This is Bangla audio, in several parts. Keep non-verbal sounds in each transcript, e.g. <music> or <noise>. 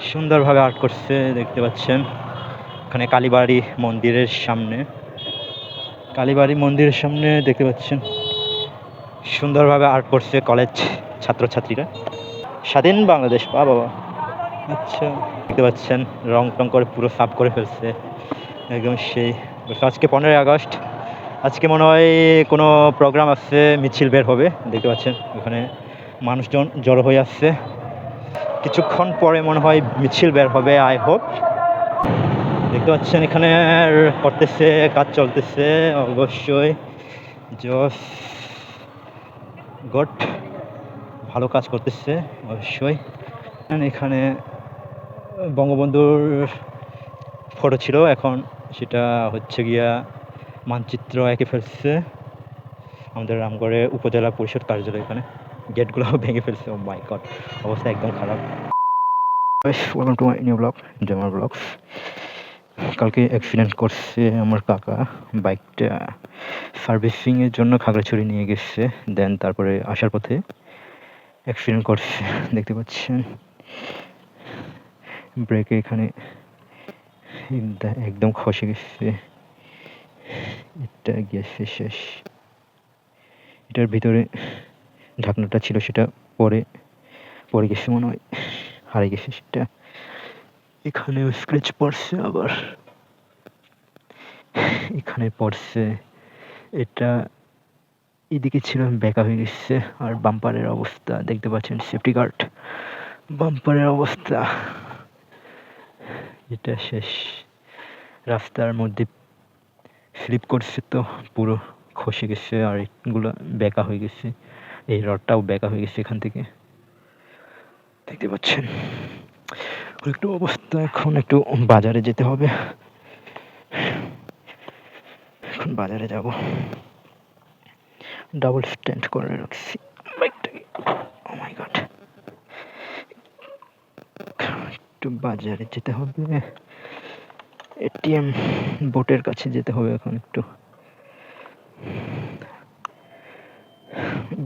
সুন্দরভাবে আর্ট করছে, দেখতে পাচ্ছেন। এখানে কালীবাড়ি মন্দিরের সামনে। কালীবাড়ি মন্দিরের সামনে দেখতে পাচ্ছেন। সুন্দরভাবে আর্ট করছে কলেজ ছাত্রছাত্রীরা। স্বাধীন বাংলাদেশ পা বাবা। আচ্ছা দেখতে পাচ্ছেন, রং টং করে পুরো সাফ করে ফেলছে। একদম সেই। আজকে পনেরোই আগস্ট। আজকে মনে হয় কোনো প্রোগ্রাম আসছে মিছিল বের হবে। দেখতে পাচ্ছেন, ওখানে মানুষজন জড়ো হয়ে আসছে। কিছুক্ষণ পরে মনে হয় মিছিল বের হবে আই হোপ দেখতে পাচ্ছেন এখানে করতেছে, কাজ চলতেছে, অবশ্যই। জস গড ভালো কাজ করতেছে, অবশ্যই। এখানে বঙ্গবন্ধুর ফটো ছিল, এখন সেটা হচ্ছে গিয়া মানচিত্র এঁকে ফেলছে। আমাদের রামগড়ে উপজেলা পরিষদ কার্যালয় এখানে। গেটগুলো <laughs> ভেঙে ফেলছে। ও মাই গড অবস্থা একদম খারাপ। Welcome to my new blog জামার ব্লগস কালকে অ্যাক্সিডেন্ট করছে আমার কাকা। বাইকটা সার্ভিসিংয়ের জন্য খাগড়াছড়ি নিয়ে গেছে। দেন তারপরে আসার পথে অ্যাক্সিডেন্ট করছে, দেখতে পাচ্ছেন। ব্রেকে এখানে একদম- খসে গেছে। এটা গেছে শেষ। এটার ভিতরে ঢাকনাটা ছিল সেটা পরে পরে গেছে মনে হয় হারিয়ে গেছে সেটা এখানেও স্ক্র্যাচ পড়ছে আবার। এখানে পড়ছে, এটা এদিকে ছিল বেঁকা হয়ে গেছে আর বাম্পারের অবস্থা, দেখতে পাচ্ছেন সেফটি গার্ড বাম্পারের অবস্থা। এটা শেষ। রাস্তার মধ্যে স্লিপ করছে তো, পুরো খসে গেছে আর এগুলো বেঁকা হয়ে গেছে। এই রডটাও বেঁকা হয়ে গেছে এখান থেকে। দেখতে পাচ্ছেন। একটু অবস্থা এখন একটু বাজারে যেতে হবে। এখন বাজারে যাব। ডাবল স্ট্যান্ড করে রাখছি। গড একটু বাজারে যেতে হবে। এটিএম বোটের কাছে যেতে হবে এখন একটু।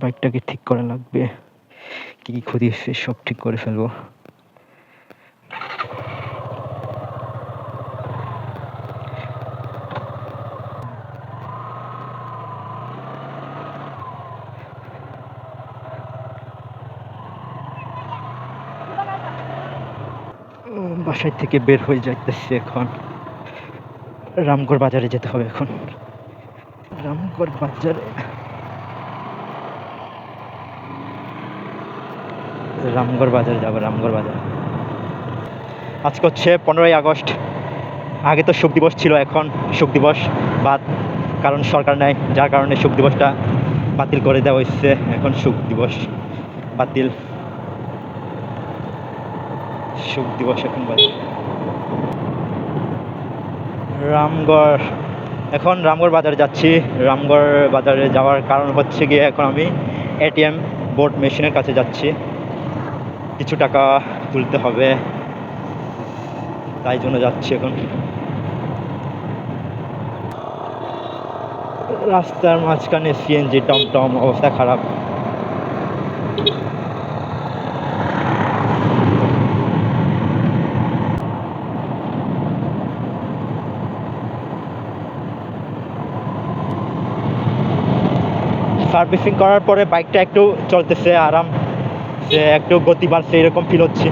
বাইকটাকে ঠিক করা লাগবে। কি কি ক্ষতি হচ্ছে সব ঠিক করে ফেলব। বাসায় থেকে বের হয়ে যাইতেছি এখন। রামগড় বাজারে যেতে হবে এখন। রামগড় বাজারে রামগড় বাজারে যাব, রামগড় বাজার। আজকে হচ্ছে পনেরোই আগস্ট। আগে তো শোক দিবস ছিল, এখন শোক দিবস বাদ। কারণ সরকার নেয় যার কারণে শোক দিবসটা বাতিল করে দেওয়া হয়েছে। এখন শোক দিবস বাতিল। শোক দিবস এখন রামগড়। এখন রামগড় বাজারে যাচ্ছি। রামগড় বাজারে যাওয়ার কারণ হচ্ছে গিয়ে এখন আমি এটিএম বোর্ড মেশিনের কাছে যাচ্ছি। কিছু টাকা তুলতে হবে। তাই জন্য যাচ্ছি এখন। রাস্তার মাঝখানে সিএনজি টমটম, অবস্থা খারাপ। সার্ভিসিং করার পরে বাইকটা একটু চলতেছে, আরাম। যে একটু গতি বাড়ছে, এরকম ফিল হচ্ছে।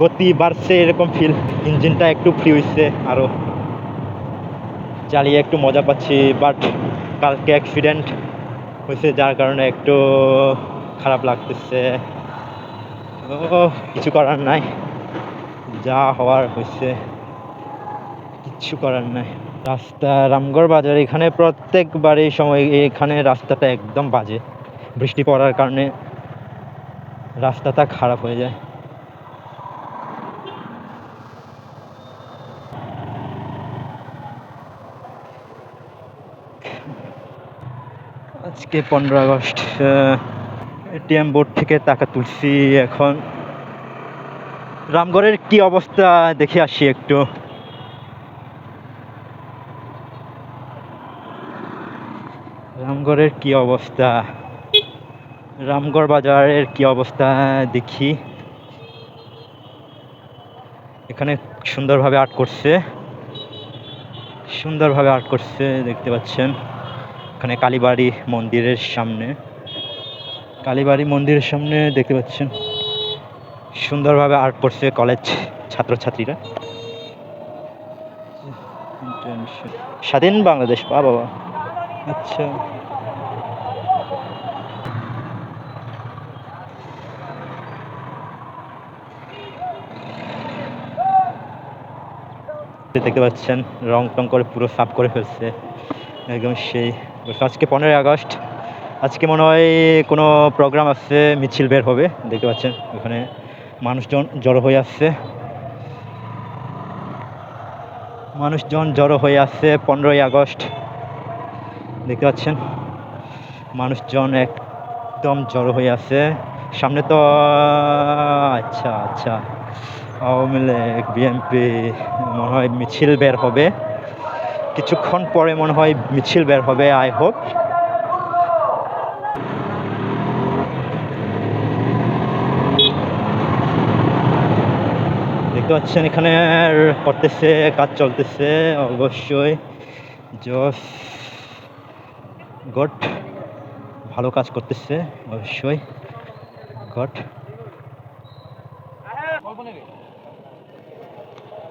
গতি বাড়ছে, এরকম ফিল ইঞ্জিনটা একটু ফ্রি হয়েছে আরও চালিয়ে একটু মজা পাচ্ছি বাট কালকে অ্যাক্সিডেন্ট হয়েছে যার কারণে একটু খারাপ লাগতেছে। ও, কিছু করার নাই। যা হওয়ার হয়েছে কিচ্ছু করার নাই। রাস্তা, রামগড় বাজার, এখানে প্রত্যেকবারই সময়, এখানে রাস্তাটা একদম বাজে। বৃষ্টি পড়ার কারণে রাস্তাটা খারাপ হয়ে যায়। আজকে পনেরো আগস্ট এটিএম বোর্ড থেকে টাকা তুলছি এখন। রামগড়ের কি অবস্থা দেখে আসি একটু। রামগড়ের কি অবস্থা? রামগড় বাজারের কি অবস্থা দেখি। এখানে সুন্দরভাবে আর্ট করছে। সুন্দরভাবে আর্ট করছে দেখতে পাচ্ছেন। এখানে কালীবাড়ি মন্দিরের সামনে। কালীবাড়ি মন্দিরের সামনে দেখতে পাচ্ছেন। সুন্দরভাবে আর্ট করছে কলেজ ছাত্রছাত্রীরা। স্বাধীন বাংলাদেশ পা বাবা আচ্ছা। দেখতে পাচ্ছেন, রং টং করে পুরো সাফ করে ফেলছে একদম সেই। আজকে পনেরোই আগস্ট, আজকে মনে হয় কোনো প্রোগ্রাম আসছে মিছিল বের হবে, দেখতে পাচ্ছেন ওখানে মানুষজন জড়ো হয়ে আসছে মানুষজন জড়ো হয়ে আসছে পনেরোই আগস্ট, দেখতে পাচ্ছেন? মানুষজন একদম জড়ো হয়ে আছে। সামনে তো আচ্ছা আচ্ছা। আওয়ামী লীগ বিএনপি মনে হয় মিছিল বের হবে। কিছুক্ষণ পরে মনে হয় মিছিল বের হবে আই হোপ দেখতে পাচ্ছেন এখানে করতেছে, কাজ চলতেছে, অবশ্যই। জস গট ভালো কাজ করতেছে, অবশ্যই। গট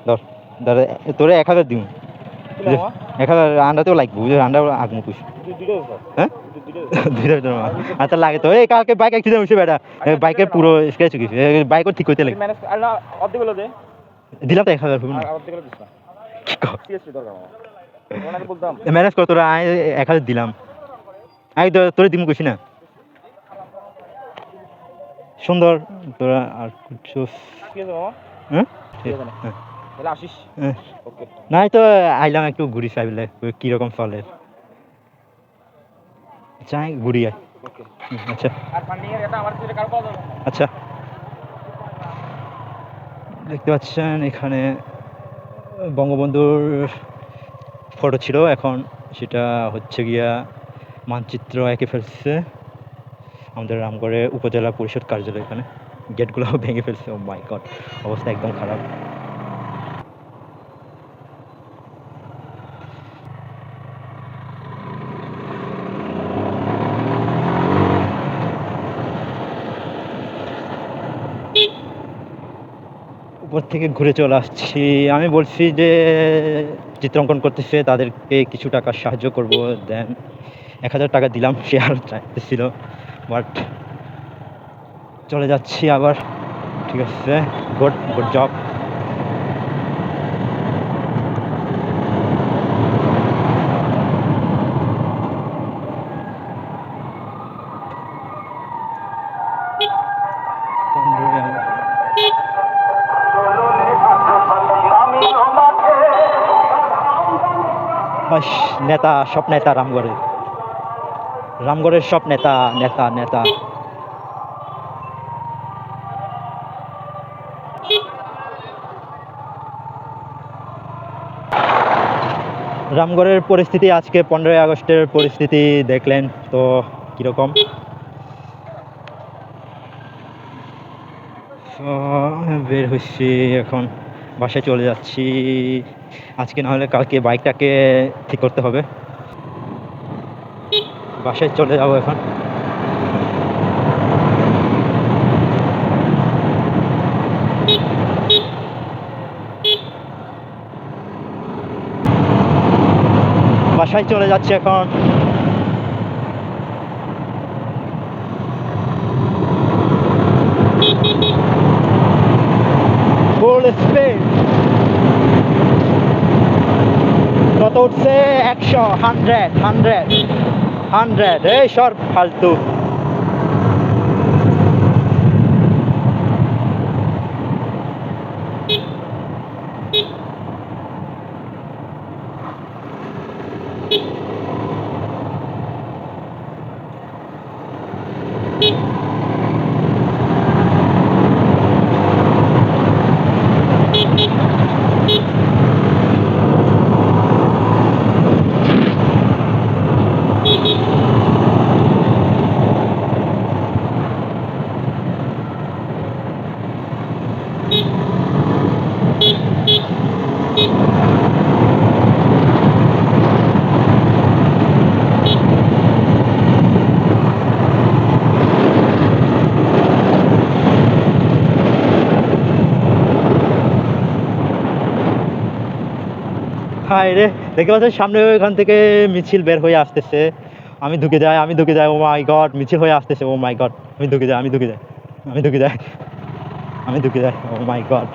ধর ধর তোরে এক হাজার দিম। এক হাজার আন্ডাতেও লাগবে বুঝলি? আন্ডা হ্যাঁ? ভিতরে মার। আচ্ছা লাগে তো। এই কালকে বাইক অ্যাক্সিডেন্ট হয়েছে বেটা। বাইকের পুরো স্ক্র্যাচ গেছে। বাইকও ঠিক করতে লাগে দিলাম তো এক হাজার ম্যানেজ কর? তোরা এক হাজার দিলাম। আই তো তোরে দিম কইছি না। সুন্দর তোরা আর কিছু হ্যাঁ? ঠিক আছে। হ্যাঁ, তাহলে আসিস। ওকে। নাই তো আইলাম একটু ঘুরি চাইলে কীরকম চলে যাই ঘুরি আয়। আচ্ছা। আচ্ছা। দেখতে পাচ্ছেন এখানে বঙ্গবন্ধুর ফটো ছিল এখন সেটা হচ্ছে গিয়া মানচিত্র এঁকে ফেলছে আমাদের রামগড়ে উপজেলা পরিষদ কার্যালয় এখানে। গেটগুলো ভেঙে ফেলছে ও মাই গড অবস্থা একদম খারাপ। উপর থেকে ঘুরে চলে আসছি। আমি বলছি যে, চিত্রাঙ্কন করতেছে, তাদেরকে কিছু টাকা সাহায্য করব, দেন এক হাজার টাকা দিলাম, সে আরও চাইতেছিল, বাট চলে যাচ্ছি আবার। ঠিক আছে গুড গুড জব বাস নেতা, সব নেতা রামগড়ের রামগড়ের সব নেতা নেতা নেতা। রামগড়ের পরিস্থিতি, আজকে পনেরোই আগস্টের পরিস্থিতি দেখলেন তো কীরকম? বের হচ্ছি, এখন বাসায় চলে যাচ্ছি। আজকে না হলে কালকে বাইকটাকে ঠিক করতে হবে। বাসায় চলে যাব এখন। বাসায় চলে যাচ্ছে এখন ফুল স্পিড কত উঠছে একশো হান্ড্রেড হান্ড্রেড হান্ড্রেড এই সর ফালতু। হাই রে। দেখতে পাচ্ছেন, সামনে ওইখান থেকে মিছিল বের হয়ে আসতেছে। আমি ঢুকে যাই, আমি ঢুকে যাই, ও মাই গড, মিছিল হয়ে আসতেছে, ও মাই গড। আমি ঢুকে যাই, আমি ঢুকে যাই, আমি ঢুকে যাই, আমি ঢুকে যাই, ও মাই গড।